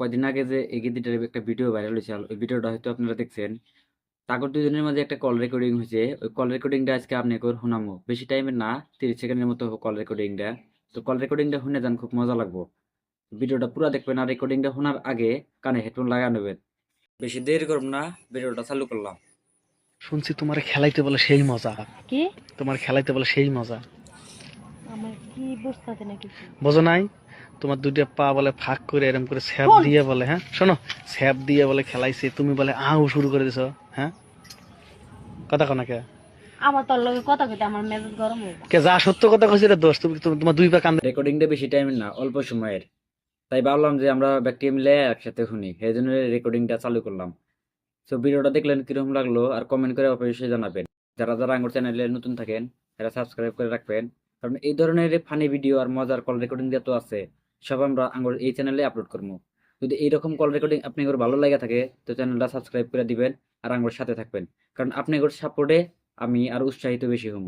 কয়দিন আগে যে এই গেদিটার একটা ভিডিও ভাইরাল হয়েছে ওই ভিডিওটা হয়তো আপনারা দেখছেন। তাগর দুজনের মাঝে একটা কল রেকর্ডিং হয়েছে। ওই কল রেকর্ডিংটা আজকে আপনি একবার শোনামো। বেশি টাইমের না তিরিশ সেকেন্ডের মতো কল রেকর্ডিংটা তো কল রেকর্ডিংটা শুনে যান খুব মজা লাগবো। ভিডিওটা পুরো দেখবেন আর রেকর্ডিংটা শোনার আগে কানে হেডফোন লাগা নেবেন। বেশি দেরি করব না ভিডিওটা চালু করলাম। শুনছি তোমার খেলাইতে বলে সেই মজা। কি? তোমার খেলাইতে বলে সেই মজা। আমার কি বুঝতে না কিছু বোঝো নাই? তোমার দুইটা পা বলে ফাঁক করে এরকম করে স্যাপ দিয়ে বলে হ্যাঁ? শোনো স্যাপ দিয়ে বলে খেলাইছে তুমি বলে আউ শুরু করে দিছো হ্যাঁ? কথা কনা কে? আমার তোর লগে কথা কইতে আমার মেজাজ গরম হয়ে কে যা সত্য কথা কইছে এটা দোষ তুমি তুমি- তোমার দুই পা রেকর্ডিংটা বেশি টাইমের না অল্প সময়ের। তাই ভাবলাম যে আমরা ব্যক্তি মিলে একসাথে শুনি সেই জন্য রেকর্ডিংটা চালু করলাম। তো ভিডিওটা দেখলেন কীরকম লাগল আর কমেন্ট করে অবশ্যই জানাবেন। যারা যারা আঙ্গুর চ্যানেলে নতুন থাকেন তারা সাবস্ক্রাইব করে রাখবেন। কারণ এই ধরনের ফানি ভিডিও আর মজার কল রেকর্ডিং দিয়ে তো আছে। সব আমরা আমার এই চ্যানেলে আপলোড করব যদি এইরকম কল রেকর্ডিং আপনি ভালো লাগে থাকে, তো চ্যানেলটা সাবস্ক্রাইব করে দিবেন আর আমার সাথে থাকবেন। কারণ আপনি সাপোর্টে আমি আর উৎসাহিত বেশি হব